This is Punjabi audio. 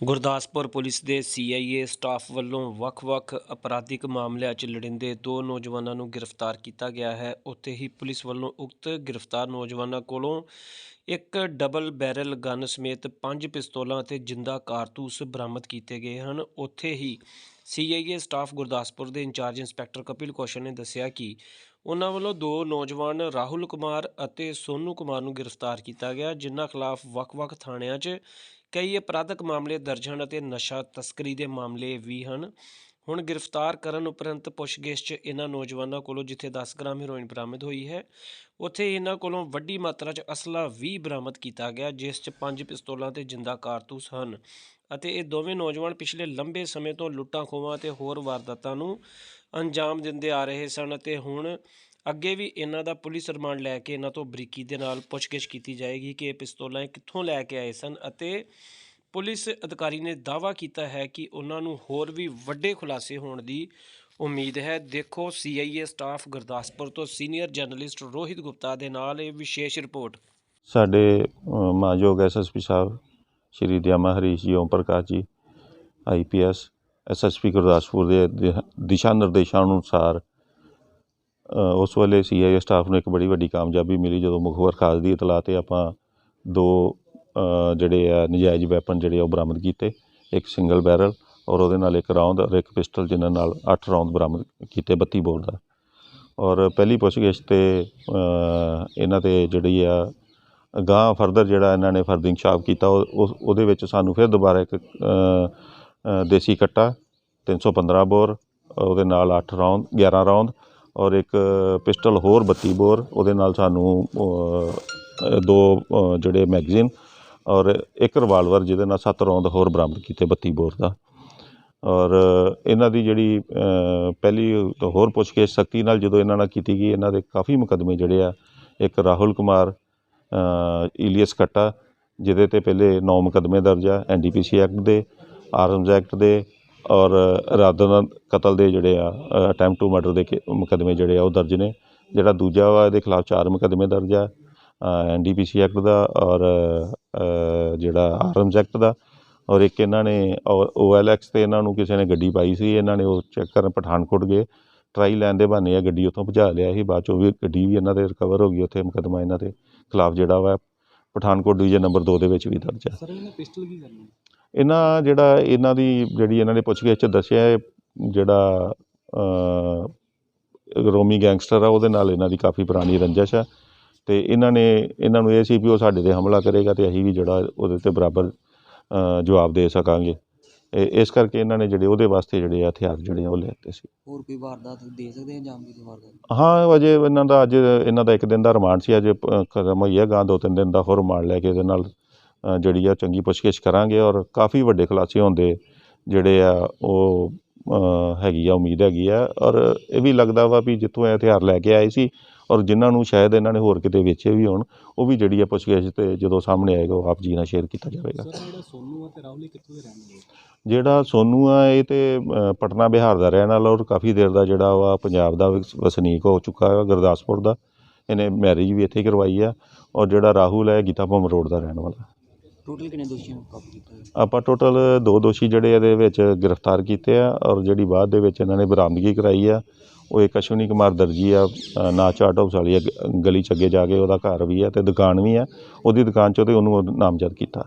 ਗੁਰਦਾਸਪੁਰ ਪੁਲਿਸ ਦੇ ਸੀਆਈਏ ਸਟਾਫ ਵੱਲੋਂ ਵੱਖ-ਵੱਖ ਅਪਰਾਧਿਕ ਮਾਮਲਿਆਂ 'ਚ ਲੜਿੰਦੇ ਦੋ ਨੌਜਵਾਨਾਂ ਨੂੰ ਗ੍ਰਿਫਤਾਰ ਕੀਤਾ ਗਿਆ ਹੈ। ਉੱਥੇ ਹੀ ਪੁਲਿਸ ਵੱਲੋਂ ਉਕਤ ਗ੍ਰਿਫਤਾਰ ਨੌਜਵਾਨਾਂ ਕੋਲੋਂ ਇੱਕ ਡਬਲ ਬੈਰਲ ਗਨ ਸਮੇਤ ਪੰਜ ਪਿਸਤੌਲਾਂ ਅਤੇ ਜਿੰਦਾ ਕਾਰਤੂਸ ਬਰਾਮਦ ਕੀਤੇ ਗਏ ਹਨ। ਉੱਥੇ ਹੀ ਸੀਆਈਏ ਸਟਾਫ ਗੁਰਦਾਸਪੁਰ ਦੇ ਇੰਚਾਰਜ ਇੰਸਪੈਕਟਰ ਕਪਿਲ ਕੌਸ਼ਲ ਨੇ ਦੱਸਿਆ ਕਿ ਉਹਨਾਂ ਵੱਲੋਂ ਦੋ ਨੌਜਵਾਨ ਰਾਹੁਲ ਕੁਮਾਰ ਅਤੇ ਸੋਨੂ ਕੁਮਾਰ ਨੂੰ ਗ੍ਰਿਫਤਾਰ ਕੀਤਾ ਗਿਆ, ਜਿਨ੍ਹਾਂ ਖਿਲਾਫ ਵੱਖ-ਵੱਖ ਥਾਣਿਆਂ 'ਚ ਕਈ ਅਪਰਾਧਕ ਮਾਮਲੇ ਦਰਜ ਹਨ ਅਤੇ ਨਸ਼ਾ ਤਸਕਰੀ ਦੇ ਮਾਮਲੇ ਵੀ ਹਨ। ਹੁਣ ਗ੍ਰਿਫਤਾਰ ਕਰਨ ਉਪਰੰਤ ਪੁੱਛਗਿੱਛ 'ਚ ਇਹਨਾਂ ਨੌਜਵਾਨਾਂ ਕੋਲੋਂ ਜਿੱਥੇ 10 ਗ੍ਰਾਮ ਹੈਰੋਇਨ ਬਰਾਮਦ ਹੋਈ ਹੈ, ਉੱਥੇ ਇਹਨਾਂ ਕੋਲੋਂ ਵੱਡੀ ਮਾਤਰਾ 'ਚ ਅਸਲਾ ਵੀ ਬਰਾਮਦ ਕੀਤਾ ਗਿਆ, ਜਿਸ 'ਚ ਪੰਜ ਪਿਸਤੌਲਾਂ ਤੇ ਜਿੰਦਾ ਕਾਰਤੂਸ ਹਨ ਅਤੇ ਇਹ ਦੋਵੇਂ ਨੌਜਵਾਨ ਪਿਛਲੇ ਲੰਬੇ ਸਮੇਂ ਤੋਂ ਲੁੱਟਾਂ ਖੋਹਾਂ ਤੇ ਹੋਰ ਵਾਰਦਾਤਾਂ ਨੂੰ ਅੰਜਾਮ ਦਿੰਦੇ ਆ ਰਹੇ ਸਨ ਅਤੇ ਹੁਣ ਅੱਗੇ ਵੀ ਇਹਨਾਂ ਦਾ ਪੁਲਿਸ ਰਿਮਾਂਡ ਲੈ ਕੇ ਇਹਨਾਂ ਤੋਂ ਬਰੀਕੀ ਦੇ ਨਾਲ ਪੁੱਛਗਿੱਛ ਕੀਤੀ ਜਾਏਗੀ ਕਿ ਇਹ ਪਿਸਤੌਲਾਂ ਇਹ ਕਿੱਥੋਂ ਲੈ ਕੇ ਆਏ ਸਨ ਅਤੇ ਪੁਲਿਸ ਅਧਿਕਾਰੀ ਨੇ ਦਾਅਵਾ ਕੀਤਾ ਹੈ ਕਿ ਉਹਨਾਂ ਨੂੰ ਹੋਰ ਵੀ ਵੱਡੇ ਖੁਲਾਸੇ ਹੋਣ ਦੀ ਉਮੀਦ ਹੈ। ਦੇਖੋ ਸੀਆਈਏ ਸਟਾਫ ਗੁਰਦਾਸਪੁਰ ਤੋਂ ਸੀਨੀਅਰ ਜਰਨਲਿਸਟ ਰੋਹਿਤ ਗੁਪਤਾ ਦੇ ਨਾਲ ਇਹ ਵਿਸ਼ੇਸ਼ ਰਿਪੋਰਟ। ਸਾਡੇ ਅ, ਮਾਨਯੋਗ ਐਸਐਸਪੀ ਸਾਹਿਬ ਸ਼੍ਰੀ ਦਿਆਮਾ ਹਰੀਸ਼ ਜੀ ਓਮ ਪ੍ਰਕਾਸ਼ ਜੀ ਆਈਪੀਐਸ ਐਸਐਸਪੀ ਗੁਰਦਾਸਪੁਰ ਦੇ ਦਿਹ- ਦਿਸ਼ਾ ਨਿਰਦੇਸ਼ਾਂ ਅਨੁਸਾਰ ਉਸ ਵੇਲੇ ਸੀਆਈਏ ਸਟਾਫ ਨੂੰ ਇੱਕ ਬੜੀ ਵੱਡੀ ਕਾਮਯਾਬੀ ਮਿਲੀ ਜਦੋਂ ਮੁਖਬਰ ਖਾਸ ਦੀ ਇਤਲਾਹ ਤੇ ਆਪਾਂ ਦੋ ਜਿਹੜੇ ਆ ਨਜਾਇਜ਼ ਵੈਪਨ ਜਿਹੜੇ ਆ ਉਹ ਬਰਾਮਦ ਕੀਤੇ ਇੱਕ ਸਿੰਗਲ ਬੈਰਲ ਔਰ ਉਹਦੇ ਨਾਲ ਇੱਕ ਰਾਉਂਡ ਔਰ ਇੱਕ ਪਿਸਟਲ ਜਿਨ੍ਹਾਂ ਨਾਲ 8 ਰਾਉਂਡ ਬਰਾਮਦ ਕੀਤੇ 32 ਬੋਰ ਦਾ। ਔਰ ਪਹਿਲੀ ਪੁੱਛਗਿੱਛ ਤੇ ਇਹਨਾਂ ਤੇ ਜਿਹੜੀ ਆ ਗਾਂ ਫਰਦਰ ਜਿਹੜਾ ਇਹਨਾਂ ਨੇ ਫਰਦਿੰਗ ਸ਼ਾਪ ਕੀਤਾ ਉਹ ਉਹਦੇ ਵਿੱਚ ਸਾਨੂੰ ਫਿਰ ਦੁਬਾਰਾ ਇੱਕ ਅ, ਅ, ਦੇਸੀ ਕੱਟਾ 315 ਬੋਰ ਉਹਦੇ ਨਾਲ 8 ਰਾਉਂਡ 11 ਰਾਉਂਡ ਔਰ ਇੱਕ ਪਿਸਟਲ ਹੋਰ 32 ਬੋਰ ਉਹਦੇ ਨਾਲ ਸਾਨੂੰ ਦੋ ਜਿਹੜੇ ਮੈਗਜ਼ੀਨ ਔਰ ਇੱਕ ਰਿਵਾਲਵਰ ਜਿਹਦੇ ਨਾਲ 7 ਰਾਉਂਡ ਹੋਰ ਬਰਾਮਦ ਕੀਤੇ 32 ਬੋਰ ਦਾ। ਔਰ ਇਹਨਾਂ ਦੀ ਜਿਹੜੀ ਅ, ਪਹਿਲੀ ਹੋਰ ਪੁੱਛਗਿੱਛ ਸਖਤੀ ਨਾਲ ਜਦੋਂ ਇਹਨਾਂ ਨਾਲ ਕੀਤੀ ਗਈ ਇਹਨਾਂ ਦੇ ਕਾਫੀ ਮੁਕੱਦਮੇ ਜਿਹੜੇ ਆ ਇੱਕ ਰਾਹੁਲ ਕੁਮਾਰ ਅ, ਇਲੀਅਸ ਕੱਟਾ ਜਿਹਦੇ ਤੇ ਪਹਿਲੇ 9 ਮੁਕੱਦਮੇ ਦਰਜ ਆ ਐਨਡੀਪੀਸੀ ਐਕਟ ਦੇ ਆਰਮਜ਼ ਐਕਟ ਦੇ ਔਰ ਇਰਾਦਾ ਕਤਲ ਦੇ ਜਿਹੜੇ ਆ ਅਟੈਂਪਟ ਟੂ ਮਰਡਰ ਦੇ ਕੇ- ਮੁਕੱਦਮੇ ਜਿਹੜੇ ਆ ਉਹ ਦਰਜ ਨੇ ਜਿਹੜਾ ਦੂਜਾ ਵਾ ਇਹਦੇ ਖਿਲਾਫ ਚਾਰ ਮੁਕੱਦਮੇ ਦਰਜ ਆ ਐਨਡੀਪੀਸੀ ਐਕਟ ਦਾ ਔਰ ਜਿਹੜਾ ਆਰਮਜ਼ ਐਕਟ ਦਾ ਔਰ ਇੱਕ ਇਹਨਾਂ ਨੇ ਓਐਲਐਕਸ ਤੇ ਇਹਨਾਂ ਨੂੰ ਕਿਸੇ ਨੇ ਗੱਡੀ ਪਾਈ ਸੀ ਇਹਨਾਂ ਨੇ ਉਹ ਚੈੱਕ ਕਰਨ ਪਠਾਨਕੋਟ ਗਏ ਟਰਾਈ ਲੈਣ ਦੇ ਬਹਾਨੇ ਆ ਗੱਡੀ ਉੱਥੋਂ ਭਜਾ ਲਿਆ ਸੀ ਬਾਅਦ ਚੋਂ ਵੀ ਗੱਡੀ ਵੀ ਇਹਨਾਂ ਦੇ ਰਿਕਵਰ ਹੋ ਗਈ ਉੱਥੇ ਮੁਕੱਦਮਾ ਇਹਨਾਂ ਦੇ ਖਿਲਾਫ ਜਿਹੜਾ ਵਾ ਪਠਾਨਕੋਟ ਡਿਵੀਜ਼ਨ ਨੰਬਰ 2 ਦੇ ਵਿੱਚ ਵੀ ਦਰਜ ਹੈ ਸਰ ਇਹਨੇ ਪਿਸਟਲ ਕੀ ਕਰਨੀ? ਇਹਨਾਂ ਜਿਹੜਾ ਇਹਨਾਂ ਦੀ ਜਿਹੜੀ ਇਹਨਾਂ ਨੇ ਪੁੱਛਗਿੱਛ 'ਚ ਦੱਸਿਆ ਜਿਹੜਾ ਰੋਮੀ ਗੈਂਗਸਟਰ ਆ ਉਹਦੇ ਨਾਲ ਇਹਨਾਂ ਦੀ ਕਾਫੀ ਪੁਰਾਣੀ ਰੰਜਿਸ਼ ਆ। ਤੇ ਇਹਨਾਂ ਨੇ ਇਹਨਾਂ ਨੂੰ ਇਹ ਸੀ ਵੀ ਉਹ ਸਾਡੇ ਤੇ ਹਮਲਾ ਕਰੇਗਾ ਤੇ ਅਸੀਂ ਵੀ ਜਿਹੜਾ ਉਹਦੇ ਤੇ ਬਰਾਬਰ ਜਵਾਬ ਦੇ ਸਕਾਂਗੇ। ਇਹ- ਇਸ ਕਰਕੇ ਇਹਨਾਂ ਨੇ ਜਿਹੜੇ ਉਹਦੇ ਵਾਸਤੇ ਜਿਹੜੇ ਆ ਹਥਿਆਰ ਜਿਹੜੇ ਉਹ ਲੈ ਦਿੱਤੇ ਸੀ। ਹੋਰ ਕੋਈ ਵਾਰਦਾਤ ਦੇ ਸਕਦੇ ਆ ਜਾਮ ਦੀ ਵਾਰਦਾਤ ਹਾਂ ਅਜੇ ਇਹਨਾਂ ਦਾ ਅੱਜ ਇਹਨਾਂ ਦਾ ਇੱਕ ਦਿਨ ਦਾ ਰਿਮਾਂਡ ਸੀ ਅਜੇ ਖਤਮ ਹੋਈ ਹੈ ਗਾਂ ਦੋ ਤਿੰਨ ਦਿਨ ਦਾ ਹੋਰ ਰਿਮਾਂਡ ਲੈ ਕੇ ਇਹਦੇ ਨਾਲ ਜਿਹੜੀ ਆ ਚੰਗੀ ਪੁੱਛਗਿੱਛ ਕਰਾਂਗੇ ਔਰ ਕਾਫੀ ਵੱਡੇ ਖੁਲਾਸੇ ਹੁੰਦੇ ਜਿਹੜੇ ਆ ਉਹ ਹੈਗੀ ਆ ਉਮੀਦ ਹੈਗੀ ਆ। ਔਰ ਇਹ ਵੀ ਲੱਗਦਾ ਵਾ ਵੀ ਜਿੱਥੋਂ ਇਹ ਹਥਿਆਰ ਲੈ ਕੇ ਆਏ ਸੀ ਔਰ ਜਿਨ੍ਹਾਂ ਨੂੰ ਸ਼ਾਇਦ ਇਹਨਾਂ ਨੇ ਹੋਰ ਕਿਤੇ ਵੇਚੇ ਵੀ ਹੋਣ ਉਹ ਵੀ ਜਿਹੜੀ ਆ ਪੁੱਛਗਿੱਛ ਤੇ ਜਦੋਂ ਸਾਹਮਣੇ ਆਏਗਾ ਉਹ ਆਪ ਜੀ ਨਾਲ ਸ਼ੇਅਰ ਕੀਤਾ ਜਾਵੇਗਾ। ਜਿਹੜਾ ਸੋਨੂ ਆ ਤੇ ਰਾਹੁਲ ਇਹ ਕਿੱਥੋਂ ਦੇ ਰਹਿਣ ਵਾਲੇ ਆ? ਜਿਹੜਾ ਸੋਨੂ ਆ ਇਹ ਤੇ ਅ, ਪਟਨਾ ਬਿਹਾਰ ਦਾ ਰਹਿਣ ਵਾਲਾ ਔਰ ਕਾਫੀ ਦੇਰ ਦਾ ਜਿਹੜਾ ਵਾ ਪੰਜਾਬ ਦਾ ਵਸ- ਵਸਨੀਕ ਹੋ ਚੁੱਕਾ ਹੈ ਗੁਰਦਾਸਪੁਰ ਦਾ। ਇਹਨੇ ਮੈਰਿਜ ਵੀ ਇੱਥੇ ਕਰਵਾਈ ਆ। ਔਰ ਜਿਹੜਾ ਰਾਹੁਲ ਹੈ ਗੀਤਾਪੁਰਮ ਰੋਡ ਦਾ ਰਹਿਣ ਵਾਲਾ। ਟੋਟਲ ਕਿੰਨੇ ਦੋਸ਼ੀਆਂ ਨੂੰ ਕਾਬੂ ਕੀਤਾ ਹੈ ਆਪਾਂ ਟੋਟਲ ਦੋ ਦੋਸ਼ੀ ਜਿਹੜੇ ਇਹਦੇ ਵਿੱਚ ਗ੍ਰਿਫਤਾਰ ਕੀਤੇ ਆ ਔਰ ਜਿਹੜੀ ਬਾਅਦ ਦੇ ਵਿੱਚ ਇਹਨਾਂ ਨੇ ਬਰਾਮਦਗੀ ਕਰਾਈ ਆ ਉਹ ਇੱਕ ਅਸ਼ਵਨੀ ਕੁਮਾਰ ਦਰਜੀ ਆ ਅ, ਨਾ ਚਾਟ ਹਾਊਸ ਵਾਲੀ ਆ, ਗ- ਗਲੀ ਚ ਅੱਗੇ ਜਾ ਕੇ ਉਹਦਾ ਘਰ ਵੀ ਆ ਤੇ ਦੁਕਾਨ ਵੀ ਆ ਉਹਦੀ ਦੁਕਾਨ ਚੋਂ ਤੇ ਉਹਨੂੰ ਨਾਮਜ਼ਦ ਕੀਤਾ।